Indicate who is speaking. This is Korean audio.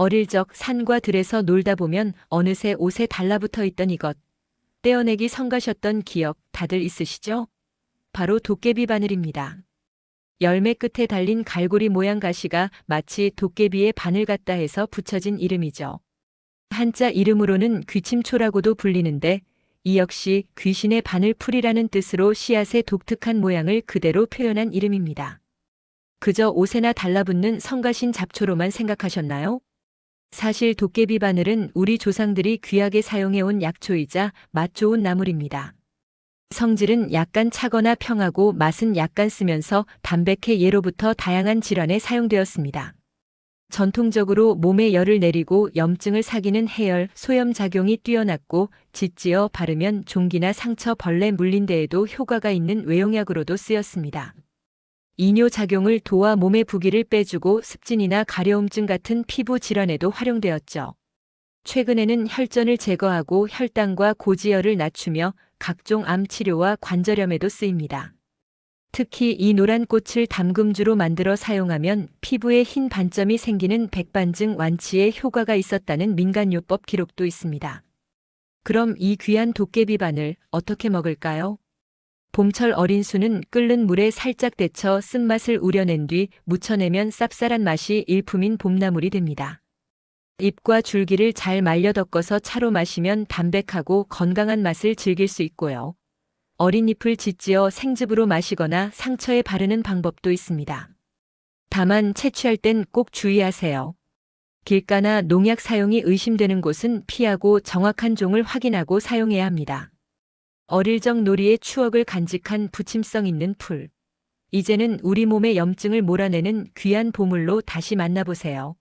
Speaker 1: 어릴 적 산과 들에서 놀다 보면 어느새 옷에 달라붙어 있던 이것. 떼어내기 성가셨던 기억 다들 있으시죠? 바로 도깨비 바늘입니다. 열매 끝에 달린 갈고리 모양 가시가 마치 도깨비의 바늘 같다 해서 붙여진 이름이죠. 한자 이름으로는 귀침초라고도 불리는데 이 역시 귀신의 바늘풀이라는 뜻으로 씨앗의 독특한 모양을 그대로 표현한 이름입니다. 그저 옷에나 달라붙는 성가신 잡초로만 생각하셨나요? 사실 도깨비 바늘은 우리 조상들이 귀하게 사용해온 약초이자 맛 좋은 나물입니다. 성질은 약간 차거나 평하고 맛은 약간 쓰면서 담백해 예로부터 다양한 질환에 사용되었습니다. 전통적으로 몸에 열을 내리고 염증을 사기는 해열, 소염 작용이 뛰어났고 짓지어 바르면 종기나 상처, 벌레 물린 데에도 효과가 있는 외용약으로도 쓰였습니다. 이뇨 작용을 도와 몸의 부기를 빼주고 습진이나 가려움증 같은 피부 질환에도 활용되었죠. 최근에는 혈전을 제거하고 혈당과 고지혈을 낮추며 각종 암 치료와 관절염에도 쓰입니다. 특히 이 노란 꽃을 담금주로 만들어 사용하면 피부에 흰 반점이 생기는 백반증 완치에 효과가 있었다는 민간요법 기록도 있습니다. 그럼 이 귀한 도깨비 바늘 어떻게 먹을까요? 봄철 어린 수는 끓는 물에 살짝 데쳐 쓴맛을 우려낸 뒤 무쳐내면 쌉쌀한 맛이 일품인 봄나물이 됩니다. 잎과 줄기를 잘 말려 덮어서 차로 마시면 담백하고 건강한 맛을 즐길 수 있고요. 어린 잎을 짓지어 생즙으로 마시거나 상처에 바르는 방법도 있습니다. 다만 채취할 땐 꼭 주의하세요. 길가나 농약 사용이 의심되는 곳은 피하고 정확한 종을 확인하고 사용해야 합니다. 어릴 적 놀이의 추억을 간직한 부침성 있는 풀. 이제는 우리 몸의 염증을 몰아내는 귀한 보물로 다시 만나보세요.